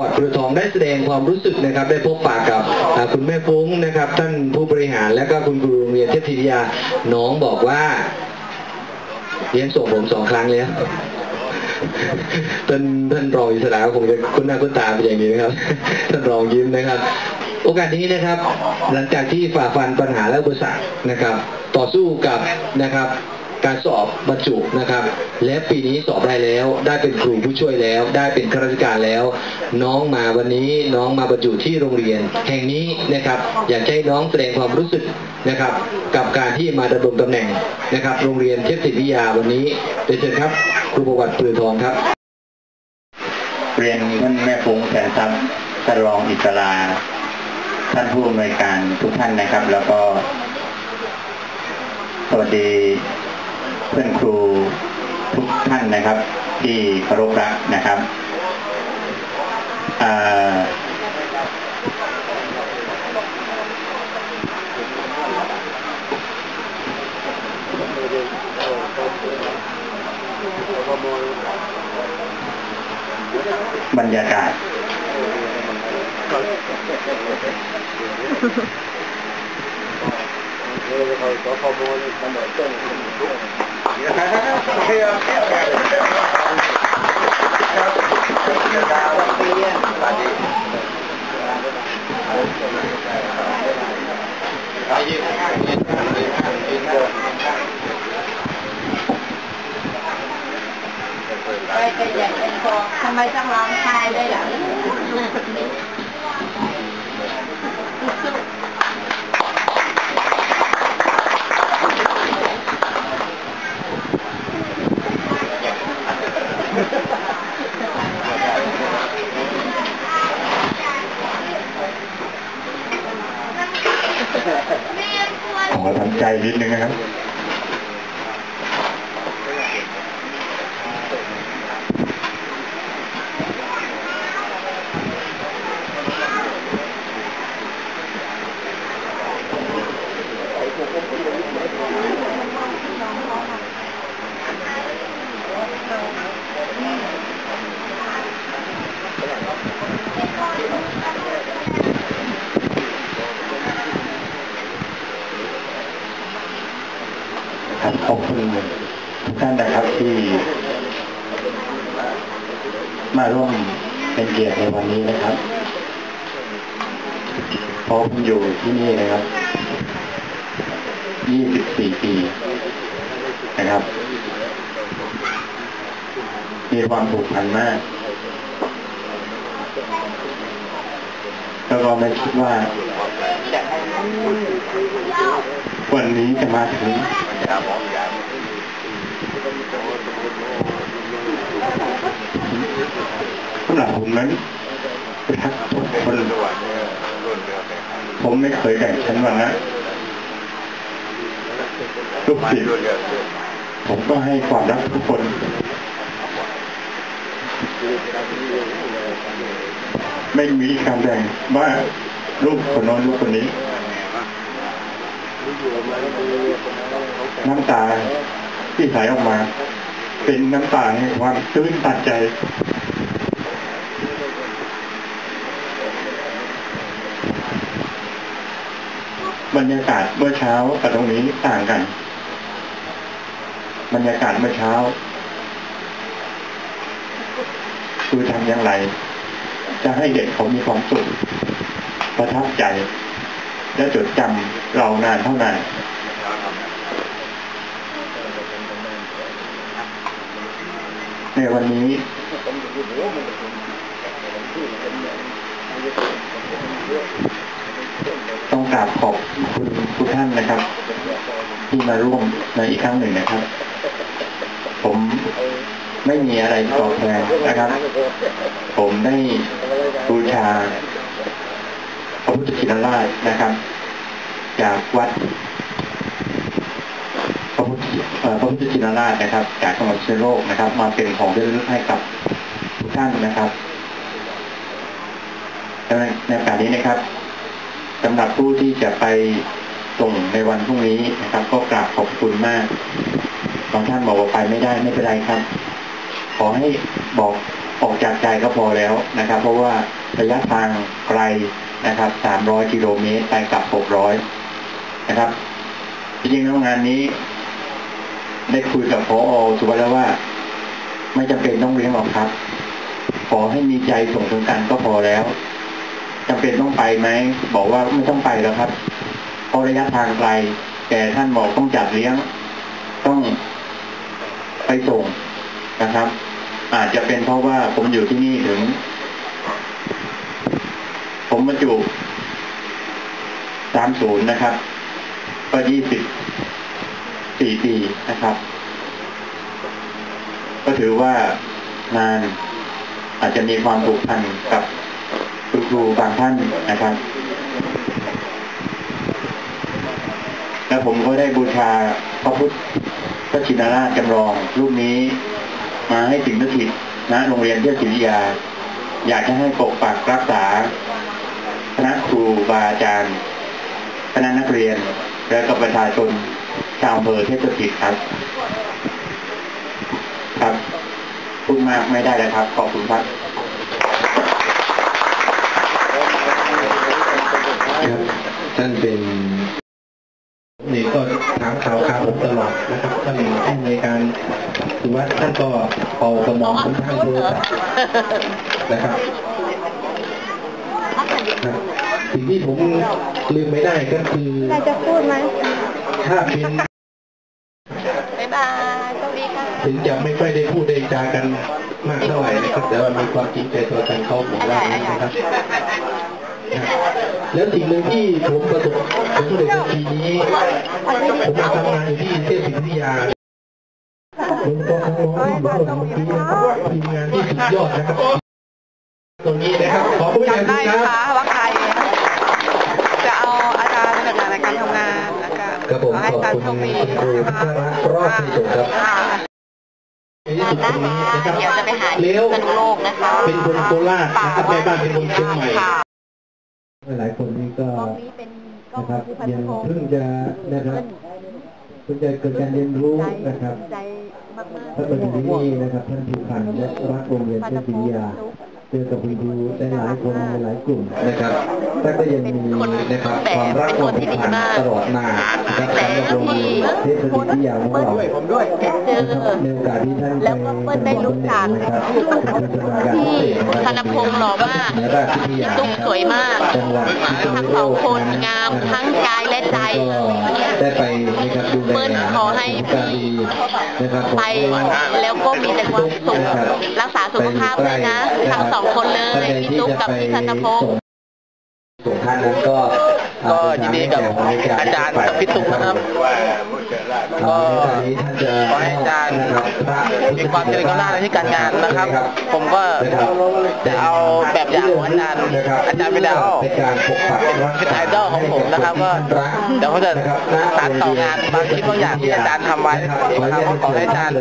วัดพลุทองได้แสดงความรู้สึกนะครับได้พบปะกับคุณแม่ฟุ้งนะครับ ท่านผู้บริหารและก็คุณครูโรงเรียนเทพธิยาน้องบอกว่าเรียนส่งผมสองครั้งแล้วท่านท่านรองอิสระคงจะคุ้นหน้าคุ้นตาเป็นอย่างนี้นะครับ ท่านรองยิ้มนะครับ โอกาสนี้นะครับ หลังจากที่ฝ่าฟันปัญหาและอุปสรรคนะครับ ต่อสู้กับนะครับ การสอบบรรจุนะครับ และปีนี้สอบได้แล้ว ได้เป็นครูผู้ช่วยแล้ว ได้เป็นข้าราชการแล้ว น้องมาวันนี้น้องมาบรรจุที่โรงเรียน แห่งนี้นะครับ อยากให้น้องแสดงความรู้สึกนะครับ กับการที่มาดำรงตำแหน่งนะครับ โรงเรียนเทพศิริยาวันนี้เรียเชิญครับครูประวัติปืนทองครับ เรียนท่านแม่ฟงแสนทรัพย์ท่านรองอิสราท่านผู้อำนวยการทุกท่านนะครับ แล้วก็สวัสดี เพื่อนครูทุกท่านนะครับ ที่เคารพรักนะครับอ่าบรรยากาศไป เป็นอย่างเป็นพอทำไมต้องร้องไห้ด้วยล่ะ ขอทำใจนิดนึงนะครับครับขอบคุณทุกท่านนะครับที่มาร่วมเป็นเกียรติใน วันนี้นะครับพราะผมอยู่ที่นี่นะครับ 24 ปี นะครับ มีความผูกพันมาก แล้วก็ไม่คิดว่า วันนี้จะมาถึงสำหรับผมนั้น ผมไม่เคยแบ่งชั้นวรรณะทุกสิ่งผมก็ให้ความรักทุกคนไม่มีการแบ่งว่าลูกคนน้นลูกคนนี้ น้ำตาที่ไหลออกมา เป็นน้ำตาแห่งความตื้นตันใจ บรรยากาศเมื่อเช้ากับตรงนี้ต่างกัน บรรยากาศเมื่อเช้า คือทำอย่างไร จะให้เด็กเขามีความสุขประทับใจ และจดจำเรานานเท่านานในวันนี้ ต้องกราบขอบคุณทุกท่านนะครับ ที่มาร่วมในอีกครั้งหนึ่งนะครับ ผมไม่มีอะไรตอบแทนนะครับ ผมได้บูชาพระพุทธชินราชนะครับ จากวัดพระพุทธพระพุทธชินราชนะครับ จากจังหวัดเชียงโลกนะครับ มาเป็นของที่ระลึกให้กับทุกท่านนะครับในในโอกาสนี้นะครับ สำหรับผู้ที่จะไปส่งในวันพรุ่งนี้นะครับ ก็กราบขอบคุณมากบางท่านบอกว่าไปไม่ได้ไม่เป็นไรครับ ขอให้บอกออกจากใจก็พอแล้วนะครับ เพราะว่าระยะทางไกลนะครับ 300 กิโลเมตรไปกลับ 600 นะครับ จริงๆแล้วงานนี้ ได้คุยกับพออสุวัสดิ์แล้วว่า ไม่จำเป็นต้องเลี้ยงหรอกครับ ขอให้มีใจส่งถึงกันก็พอแล้ว จำเป็นต้องไปไหมบอกว่าไม่ต้องไปแล้วครับเพราะระยะทางไกลแต่ท่านบอกต้องจัดเลี้ยงต้องไปส่งนะครับ อาจจะเป็นเพราะว่าผมอยู่ที่นี่ถึง ผมบรรจุ30นย์นะครับก็24ปีนะครับ ก็ถือว่างานอาจจะมีความผูกพันกับ รูบางท่านนะครับแล้วผมก็ได้บูชาพระพุทธพระชินราชจำลอง รูปนี้มาให้สิ่งศักดิ์สิทธิ์ณโรงเรียนเทพศิริยา อยากจะให้ปกปักรักษาคณะครูบาอาจารย์คณะนักเรียนและก็ประชาชนชาวอำเภอเทพสถิตครับ ครับพูดมากไม่ได้เลยครับ ขอบคุณครับ ครับท่านเป็นนี่ก็ถามข่าวข่าวผมตลอดนะครับท่านผู้ในวยการถือว่าท่านก็เป่ากระหม่อมผมทางโทรศัพท์นะครับครับสิ่งที่ผมลืมไม่ได้ก็คือใครจะพูดไหมถ้าเป็นบ๊ายบายสวัสดีค่ะถึงจะไม่ค่อยได้พูดได้จากันมากเท่าไหร่นะครับแต่ว่ามีความจริงใจต่อกันเขาผมว่านะครับ แล้วสิ่งหนึ่งที่ผมประสบผลสำเร็จในปีนี้ ผมมาทำงานอยู่ที่เทพศิริยาผมก็ทั้งน้องที่อยู่ข้างหลังเมื่อกี้นะครับทีมงานที่สุดยอดนะครับตรงนี้นะครับขอบคุณอย่างจำได้สูงไหมครับว่าใครจะเอาอาจารย์เป็นหลักในการทำงานแล้วก็ครับผมขอให้ขอบอาจารย์คุณโชคดีคุณครูนะพัคะชระรอดที่สุดครับค่ะในที่สุดตรงนี้นะครับเดี๋ยวจะไปหาเลี้ยวพิษณุโลกนะคะเป็นคนโคราชนะครับแม่บ้านเป็นคนเชียงใหม่ ค่ะ หลายคนนี่ก็กล้องนี้เป็นกล้องนะครับภูพันยังธ์พงศ์เพิ่งจะนะครับเพิ่งจะเกิดการเรียนรู้นะครับใจมากๆท่านมาถึงที่นี่นะครับท่านผูกพันและรักโรงเรียนเทพวิทยา เจอกับคุณครูได้หลายคนหลายกลุ่มนะครับแต่ก็ยังมีนะครับความรักความผูกพันตลอดมานะครับสำหรับโรงเรียนเทพวิทยาของเราเจอนะครับในโอกาสที่ท่านแล้วก็เปิ้ลได้รู้จักนะครับเป็นผู้ชำนาญการพิเศษนะครับธนพงศ์หล่อมากในราชวิทยาตุ้มสวยมากจังหวัดพิษณุทั้งโลสองกคนะงามทั้งกายและใจก็ได้ไปนะครับดูแลเปิ้ลขอให้การดีนะครับผมไปแล้วก็มีแต่ความสุขรักษาสุขภาพเลยนะทั้งสองคนเลยพี่ตุ๊กกับพี่ธนพงศ์ส่งท่านนั้นก็ก็ยินดีกับอาจารย์กับพี่ตุ๊กนะครับก็ท่านจะขอให้อาจารย์นะครับพระมีความเจริญก้าวหน้าในที่การงานนะครับ ผมก็จะเอาแบบอย่างของอาจารย์อาจารย์วิดาโอเป็นการปกปักรักษาเป็นไอดอลของผมนะครับก็เดี๋ยวเขาจะสานต่องานบางคลิปบางอย่างที่อาจารย์ทำไว้นะครับก็ขอให้อาจารย์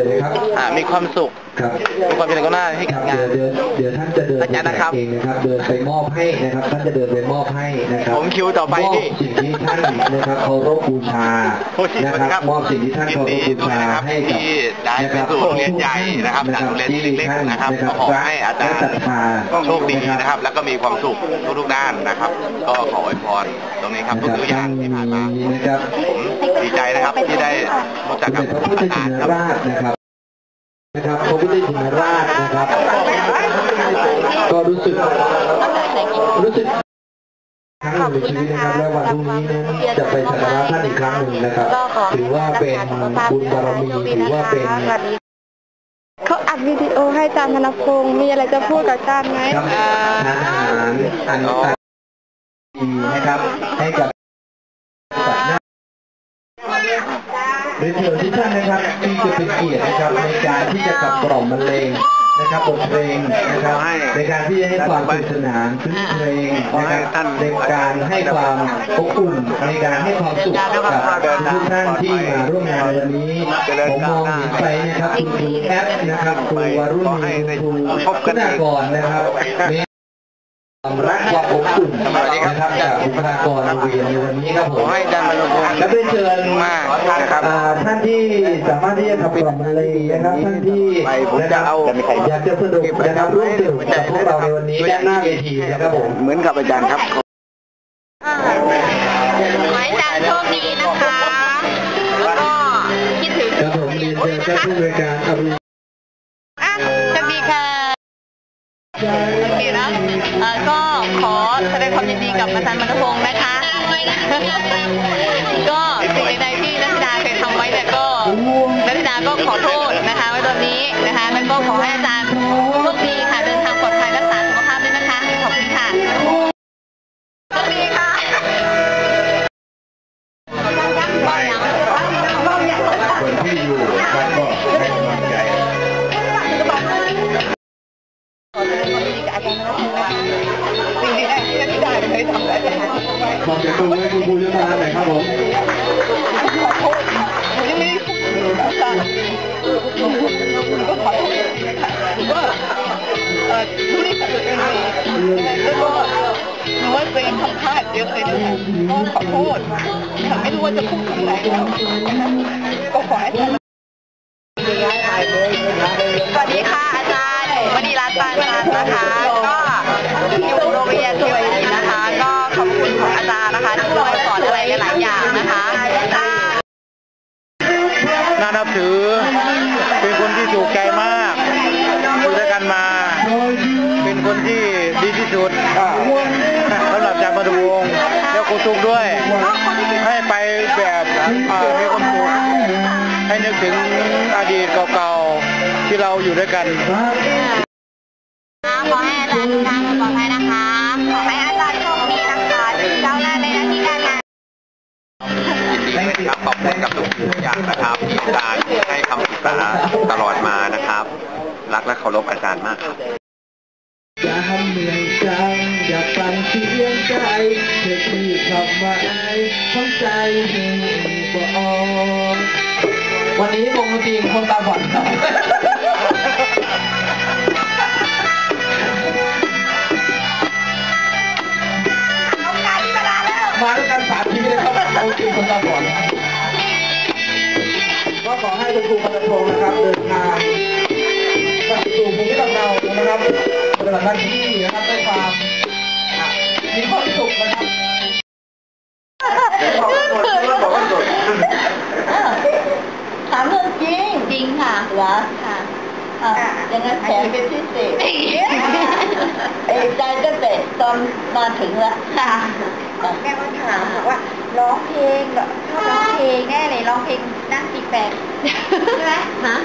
อ่ามีความสุขครับมีความเจริญก้าวหน้าในที่คการรับงาเดี๋ยนวเดี๋ยวเดี๋ยวท่านจะเดินอาจารย์นะครับ เองนะครับ เดินไปมอบให้นะครับ ท่านจะเดินไปมอบให้นะครับผมคิวต่อไปมอบพี่ สิ่งที่ท่านนะครับเคารพบูชาโอ้ยนะครับมอบสิ่งที่ท่านเคารพบูชาให้กับที่ได้ไปสู่โรงเรียนใหญ่นะครับจากโรงเรียนที่เล็กๆนะครับก็ขอให้อาจารย์ ศรัทธาโชคดีนะครับ แล้วก็มีความสุขทุกๆด้านนะครับ ก็ขออวยพรตรงนี้ครับทุกๆอย่างที่ผ่านมา นะครับผมดีใจนะครับที่ได้รู้จักสมกับเด็จพระพุทธอาชิจารนย์ครับ ราชนะครับ นะครับพระพุทธชินราชนะครับ ก็รู้สึก รู้สึกครั้งหนึ่งในชีวิตนะครับและวันพรุ่งนี้นั้นจะไปสักการะท่านอีกครั้งหนึ่งนะครับ ถือว่าเป็นบุญบารมีถือว่าเป็นเขาอัดวิดีโอให้อาจารย์ธนพงศ์มีอะไรจะพูดกับอาจารย์ไหมครับทานอาหารอันดีนะครับ ให้กับสัตว์ หน้าเรียนเชิญทุกท่านนะครับที่จะเป็นเกียรตินะครับในการที่จะขับกล่อมบรรเลงนะครับบทเพลงนะครับ ในการที่จะให้ความสนุกสนานพื้นเพลงนะครับในการให้ความอบอุ่นในการให้ความสุขกับทุกท่านที่มาร่วมงานวันนี้ผมมองเห็นไปนะครับคุณครูแอปนะครับครูวารุณีครูคุณากรนะครับ ความรักความอบอุ่นนะครับจากบุคลากรโรงเรียนในวันนี้ครับผขอมให้อาจารย์บรรพงศ์และเป็นเชิญมากนะครับ อ่าท่านที่สามารถที่จะทำกล่องบรรเลงนะครับท่านที่ไปผมจะเอาอยากจะสนุกนะครับร่วมสนุกกับพวกเราในวันนี้ด้านหน้าเวทีนะครับผม เหมือนกับอาจารย์ครับขอให้อาจารย์โชคดีนะคะ แล้วก็คิดถึง ครับผมเรียนเชิญท่านผู้บริการอรุณ โอเคนะเอ่อก็ขอแสดงความยินดีกับอาจารย์มณพงศ์นะคะ ก็สิ่งใดๆที่นัทธิดาเคยทำไว้เนี่ยก็นัทธิดาก็ขอโทษนะคะไว้ตอนนี้นะคะแล้วก็ขอให้อาจารย์โชคดีค่ะเดินทางปลอดภัยรักษาสุขภาพด้วยนะคะขอบคุณค่ะโชคดีค่ะคนที่อยู่ มันก็ให้กำลังใจขอเสียงปรบมือให้คุณครูยุทธนาหน่อยครับผมแล้วก็หนูว่าตัวเองทำพลาดเยอะเลยนะคะก็ขอโทษค่ไม่รู้ว่าจะพูดคำไหนแล้วนะก็ขอให้ มากอยู่ด้วยกันมา เป็นคนที่ดีที่สุดสำหรับอาจารย์บรรพวงศ์แล้วครูตุกด้วย ให้ไปแบบเอ่อมีความสุขให้นึกถึงอดีตเก่าๆ ที่เราอยู่ด้วยกันขอให้อาจารย์ทางปลอดภัยนะคะขอให้อาจารย์โชคดีนะคะเจ้าหน้าในหน้าที่การงานครับขอบคุณกับทุกอย่างนะครับที่อาจารย์ให้คำปรึก ษาตลอดมานะครับ รักและเคารพอาจารย์มากครับจะทำเหนื่อยจังอยากฟังเสียงใจเธอที่คำว่าไอ้ของใจหนึ่งก็ออกวันนี้วงดนตรีคนตาบอดครับมาด้วยกันสามทีเลยครับวงดนตรีคนตาบอดก็ขอให้ คุณครูพลพงศ์นะครับเดินทางกลับสู่ภูมิลำเนานะครับปฏิบัติหน้าที่นะครับด้วยความอะมีความสุขนะครับถามเรื่องจริงจริงค่ะเหรอค่ะอะอย่างนั้นแถมเป็นพิเศษเอกใจตั้งแต่ตอนมาถึงแล้วค่ะแม่ก็ถามบอกว่า ร้องเพลงเหรอชอบร้องเพลงแน่เลยร้องเพลงนั่งตีแปดใช่ไหมฮะ